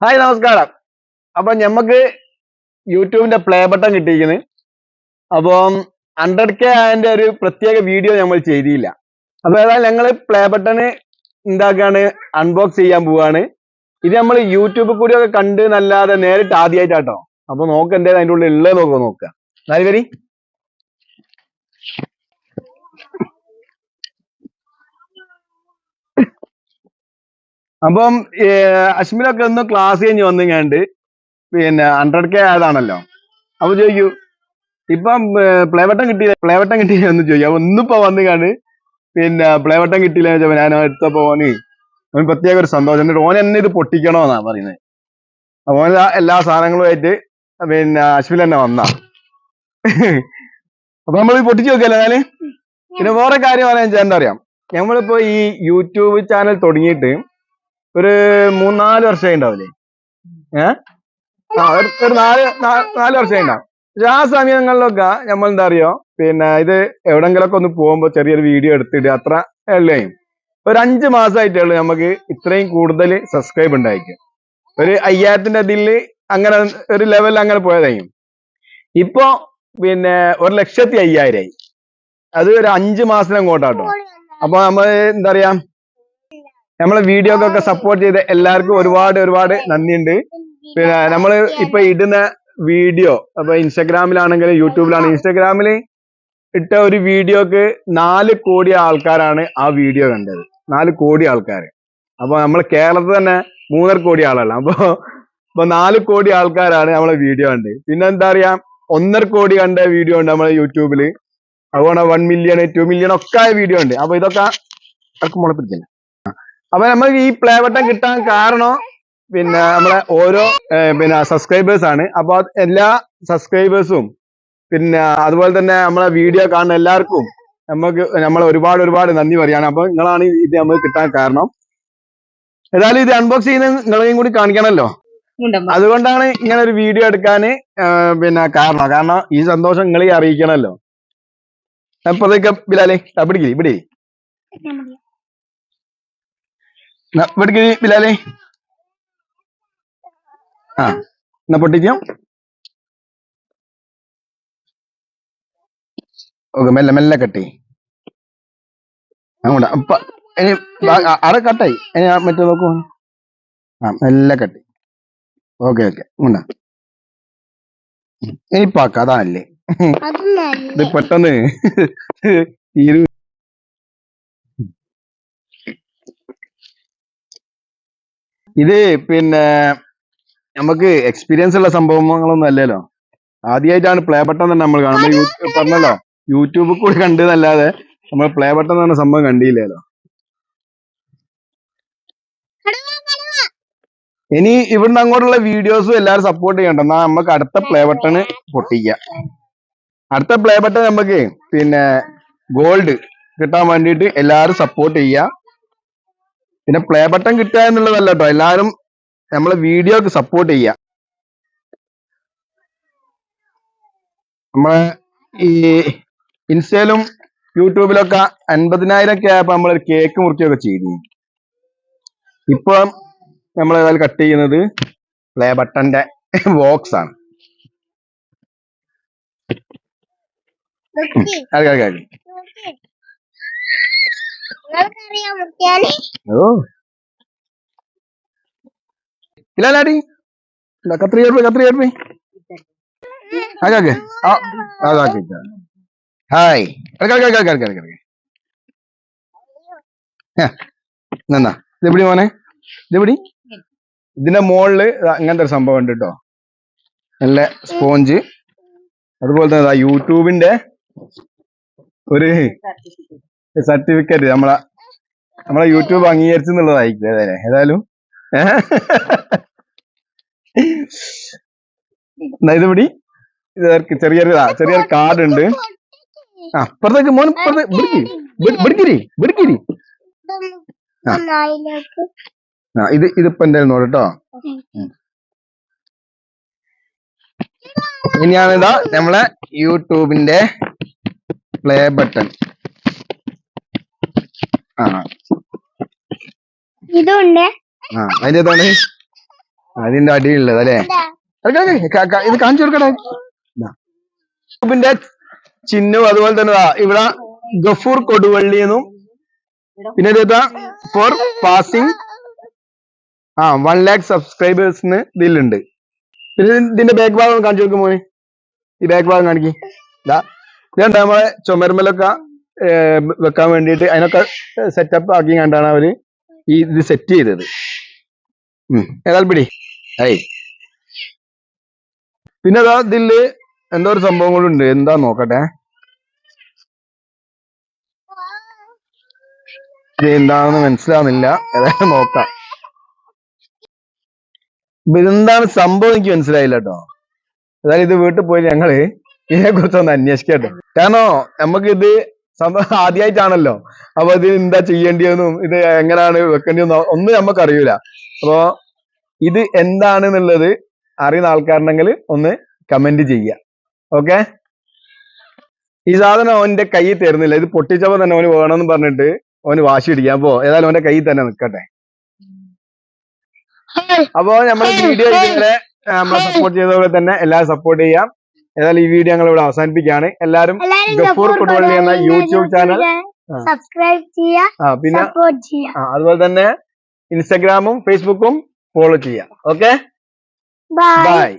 Hi നമസ്കാരം. അപ്പൊ ഞമ്മക്ക് യൂട്യൂബിന്റെ പ്ലേ ബട്ടൺ കിട്ടിയിരിക്കുന്നു. അപ്പം ഹൺഡ്രഡ് കെ അതിന്റെ ഒരു പ്രത്യേക വീഡിയോ നമ്മൾ ചെയ്തില്ല. അപ്പൊ ഏതായാലും ഞങ്ങൾ പ്ലേ ബട്ടൺ ഉണ്ടാക്കാണ് അൺബോക്സ് ചെയ്യാൻ പോവാണ്. ഇത് നമ്മൾ യൂട്യൂബിൽ കൂടി ഒക്കെ കണ്ട് നല്ലാതെ നേരിട്ട് ആദ്യമായിട്ടാട്ടോ അപ്പൊ നോക്ക് എന്തേലും അതിന്റെ ഉള്ളിൽ ഉള്ളത് നോക്കുക നോക്കുക എന്നാലും വരി അപ്പം അശ്മിലൊക്കെ ഒന്ന് ക്ലാസ് കഴിഞ്ഞ് വന്നിങ്ങാണ്ട് പിന്നെ ഹൺഡ്രഡ് കെ ആയതാണല്ലോ. അപ്പൊ ചോദിക്കൂ ഇപ്പം പ്ലേവട്ടം കിട്ടിയില്ല? പ്ലേവട്ടം കിട്ടിയില്ല എന്ന് ചോദിക്കും. അപ്പൊ ഒന്നിപ്പോ വന്നിങ്ങാണ്ട് പിന്നെ പ്ലേവട്ടം കിട്ടിയില്ല എന്ന് വെച്ചപ്പോ ഞാൻ എടുത്തപ്പോ ഓന് അവന് പ്രത്യേക ഒരു സന്തോഷം. എന്നിട്ട് ഓൻ എന്നെ ഇത് പൊട്ടിക്കണോന്നാ പറയുന്നത് ഓൻ എല്ലാ സാധനങ്ങളുമായിട്ട് പിന്നെ അശ്വിൽ തന്നെ വന്നാ. അപ്പൊ നമ്മൾ പൊട്ടിച്ചു നോക്കിയല്ലോ ഞാൻ? പിന്നെ വേറെ കാര്യം പറയാൻ എന്താ അറിയാം നമ്മളിപ്പോ ഈ യൂട്യൂബ് ചാനൽ തുടങ്ങിയിട്ട് ഒരു മൂന്നാൽ വർഷമായി ഉണ്ടാവില്ലേ ഏഹ് ആ ഒരു നാല് നാല് വർഷമായി ഉണ്ടാവും. ആ സമയങ്ങളിലൊക്കെ നമ്മൾ എന്താ അറിയോ പിന്നെ ഇത് എവിടെങ്കിലൊക്കെ ഒന്ന് പോകുമ്പോ ചെറിയൊരു വീഡിയോ എടുത്തിട്ട് അത്ര എല്ലാം ഒരു അഞ്ച് മാസമായിട്ടേ ഉള്ളൂ നമുക്ക് ഇത്രയും കൂടുതൽ സബ്സ്ക്രൈബ് ഉണ്ടായിരിക്കും ഒരു അയ്യായിരത്തിന്റെ അതിൽ അങ്ങനെ ഒരു ലെവലിൽ അങ്ങനെ പോയതായും. ഇപ്പോ പിന്നെ ഒരു ലക്ഷത്തി അയ്യായിരമായി അത് ഒരു അഞ്ച് മാസത്തിന് അങ്ങോട്ടാട്ടോ. അപ്പൊ നമ്മൾ എന്താ പറയാ? നമ്മളെ വീഡിയോക്കൊക്കെ സപ്പോർട്ട് ചെയ്ത എല്ലാവർക്കും ഒരുപാട് ഒരുപാട് നന്ദിയുണ്ട്. പിന്നെ നമ്മൾ ഇപ്പൊ ഇടുന്ന വീഡിയോ അപ്പൊ ഇൻസ്റ്റാഗ്രാമിലാണെങ്കിലും യൂട്യൂബിലാണെങ്കിലും ഇൻസ്റ്റാഗ്രാമിൽ ഇട്ട ഒരു വീഡിയോക്ക് നാല് കോടി ആൾക്കാരാണ് ആ വീഡിയോ കണ്ടത്. നാല് കോടി ആൾക്കാർ അപ്പൊ നമ്മൾ കേരളത്തിൽ തന്നെ മൂന്നര കോടി ആളല്ല. അപ്പൊ ഇപ്പൊ നാല് കോടി ആൾക്കാരാണ് നമ്മളെ വീഡിയോ കണ്ടത്. പിന്നെ എന്താ പറയാ ഒന്നര കോടി കണ്ട വീഡിയോ ഉണ്ട് നമ്മളെ യൂട്യൂബിൽ. അതുകൊണ്ട് വൺ മില്യൺ ടു മില്യൺ ഒക്കെ വീഡിയോ ഉണ്ട്. അപ്പൊ ഇതൊക്കെ മുളപ്പിടിക്കില്ല അപ്പൊ നമ്മൾ ഈ പ്ലേ ബട്ടൺ കിട്ടാൻ കാരണം പിന്നെ നമ്മളെ ഓരോ പിന്നെ സബ്സ്ക്രൈബേഴ്സ് ആണ്. അപ്പൊ എല്ലാ സബ്സ്ക്രൈബേഴ്സും പിന്നെ അതുപോലെ തന്നെ നമ്മളെ വീഡിയോ കാണുന്ന എല്ലാവർക്കും നമുക്ക് നമ്മൾ ഒരുപാട് ഒരുപാട് നന്ദി പറയാണ്. അപ്പൊ നിങ്ങളാണ് ഇത് നമുക്ക് കിട്ടാൻ കാരണം. ഏതായാലും ഇത് അൺബോക്സ് ചെയ്യുന്ന നിങ്ങളെയും കൂടി കാണിക്കണമല്ലോ. അതുകൊണ്ടാണ് ഇങ്ങനെ ഒരു വീഡിയോ എടുക്കാൻ പിന്നെ കാരണം. കാരണം ഈ സന്തോഷം നിങ്ങളെ അറിയിക്കണമല്ലോ അപ്പോഴത്തേക്ക് ബിലാലേ പിടിക്കിരി ഇവിടെ പിടിക്കിരി ബിലാലെ. ആ എന്നാ പൊട്ടിക്കാം. ഓക്കെ മെല്ലെ മെല്ലെ കട്ടി. അങ്ങോട്ട് അപ്പ ഇനി അവിടെ കട്ടായി. ഇനി മറ്റേ നോക്കൂ. ആ മെല്ലെ കട്ടി. ഓക്കെ ഓക്കെ ഉണ്ടാ ഇനി പാക്ക അതാണല്ലേ. ഇത് പെട്ടെന്ന്. തീരു ഇത് പിന്നെ നമുക്ക് എക്സ്പീരിയൻസ് ഉള്ള സംഭവങ്ങളൊന്നും അല്ലല്ലോ. ആദ്യമായിട്ടാണ് പ്ലേ ബട്ടൺ തന്നെ നമ്മൾ കാണുന്നത് പറഞ്ഞല്ലോ യൂട്യൂബിൽ കൂടി കണ്ടതല്ലാതെ നമ്മൾ പ്ലേ ബട്ടൺ തന്നെ സംഭവം കണ്ടില്ലല്ലോ. ഇനി ഇവിടുന്ന് അങ്ങോട്ടുള്ള വീഡിയോസും എല്ലാവരും സപ്പോർട്ട് ചെയ്യണ്ട എന്നാ നമുക്ക് അടുത്ത പ്ലേ ബട്ടണ് പൊട്ടിക്കാം. അടുത്ത പ്ലേ ബട്ടൺ നമുക്ക് പിന്നെ ഗോൾഡ് കിട്ടാൻ വേണ്ടിയിട്ട് എല്ലാവരും സപ്പോർട്ട് ചെയ്യുക പിന്നെ പ്ലേ ബട്ടൺ കിട്ടുക എന്നുള്ളതല്ല കേട്ടോ എല്ലാവരും നമ്മളെ വീഡിയോക്ക് സപ്പോർട്ട് ചെയ്യുക നമ്മളെ ഈ ഇൻസ്റ്റയിലും യൂട്യൂബിലൊക്കെ അൻപതിനായിരം ഒക്കെ ആയപ്പോ നമ്മളൊരു കേക്ക് മുറിക്കുകയൊക്കെ ചെയ്തു. ഇപ്പൊ നമ്മൾ ഏതായാലും കട്ട് ചെയ്യുന്നത് പ്ലേ ബട്ടന്റെ ബോക്സ് ആണ്. നിങ്ങൾക്കറിയാം മുട്ടിയാൽ ഓ. ഇല്ലാടി കത്രി കയറി കത്രി കയറി ഹായ്. കിടക്ക് ഇതെപ്പിടി മോനെ? ഇതെപ്പിടി ഇതിന്റെ മുകളിൽ ഇങ്ങനത്തെ ഒരു സംഭവം ഉണ്ട് കേട്ടോ നല്ല സ്പോഞ്ച്. അതുപോലെ തന്നെ യൂട്യൂബിന്റെ ഒരു സർട്ടിഫിക്കറ്റ് നമ്മളെ നമ്മളെ യൂട്യൂബ് അംഗീകരിച്ചു എന്നുള്ളതായിരിക്കും അതെ ഏതായാലും ഇത് പിടി. ചെറിയൊരു ചെറിയൊരു കാർഡ് ഉണ്ട്. ആ ഇപ്പുറത്തേക്ക് മോൻ പിടിക്കിരി പിടിക്കിരി ആ. ഇത് ഇതിപ്പോ എന്തായാലും നോട്ടോ ഇനിയാണിതാ നമ്മളെ യൂട്യൂബിന്റെ പ്ലേ ബട്ടൺ ആ. ഇതുണ്ട്. ആ അതിന്റെ ഏതാണ് അതിന്റെ അടിയിലുള്ളത് അല്ലേ? ഇതാ. കാണിച്ചു ഇതാ. യൂട്യൂബിന്റെ ചിഹ്നവും അതുപോലെ തന്നെ ഇവിടെ ഗഫൂർ കൊടുവള്ളി എന്നും പിന്നെ ഇതാ ഫോർ പാസിംഗ് ആ വൺ ലാക്ക് സബ്സ്ക്രൈബേഴ്സിന് ഇതിലുണ്ട്. പിന്നെ ഇതിന്റെ ബാക്ക് ഭാഗം കാണിച്ചു കൊടുക്കും മോനെ. ഈ ബാക്ക് ഭാഗം കാണിക്കും. ഇതാ ഇതാ നമ്മളെ ചുമരുമലൊക്കെ വെക്കാൻ വേണ്ടിയിട്ട് അതിനൊക്കെ സെറ്റപ്പ് ആക്കി കണ്ടാണ് അവർ ഈ ഇത് സെറ്റ് ചെയ്തത്. ഏതാൽ പിടി ഐ. പിന്നെ അതാ ഇതിൽ എന്തോ ഒരു സംഭവം കൂടെ ഉണ്ട്. എന്താ നോക്കട്ടെ? എന്താണെന്ന് മനസ്സിലാവുന്നില്ല. ഏതായാലും നോക്കാം. ഇതെന്താണ് സംഭവം എനിക്ക് മനസ്സിലായില്ല കേട്ടോ. ഏതായാലും ഇത് വീട്ടിൽ പോയി ഞങ്ങൾ ഇതിനെ കുറിച്ച് ഒന്ന് അന്വേഷിക്കട്ടോ കാരണം നമുക്കിത് ആദ്യമായിട്ടാണല്ലോ അപ്പൊ ഇത് എന്താ ചെയ്യേണ്ടിയെന്നും ഇത് എങ്ങനെയാണ് വെക്കേണ്ടിയെന്നും ഒന്നും നമുക്ക് അറിയൂല അപ്പോ ഇത് എന്താണെന്നുള്ളത് അറിയുന്ന ആൾക്കാരുണ്ടെങ്കിൽ ഒന്ന് കമന്റ് ചെയ്യുക. ഓക്കെ ഈ സാധനം അവന്റെ കയ്യിൽ തരുന്നില്ല. ഇത് പൊട്ടിച്ചപ്പോ തന്നെ അവന് വേണമെന്ന് പറഞ്ഞിട്ട് അവന് വാശി പിടിക്കാം അപ്പോ ഏതായാലും അവന്റെ കയ്യിൽ തന്നെ നിൽക്കട്ടെ. അപ്പോ നമ്മുടെ വീഡിയോ നമ്മളെ സപ്പോർട്ട് ചെയ്തപോലെ തന്നെ എല്ലാവരും സപ്പോർട്ട് ചെയ്യാം. ഏതായാലും ഈ വീഡിയോ ഞങ്ങൾ ഇവിടെ അവസാനിപ്പിക്കുകയാണ്. എല്ലാവരും എല്ലാരും ഗഫൂർ ഫുട്ബോൾ എന്ന യൂട്യൂബ് ചാനൽ സബ്സ്ക്രൈബ് ചെയ്യാ ആ. പിന്നെ അതുപോലെ തന്നെ ഇൻസ്റ്റാഗ്രാമും ഫേസ്ബുക്കും ഫോളോ ചെയ്യാം ഓക്കെ ബൈ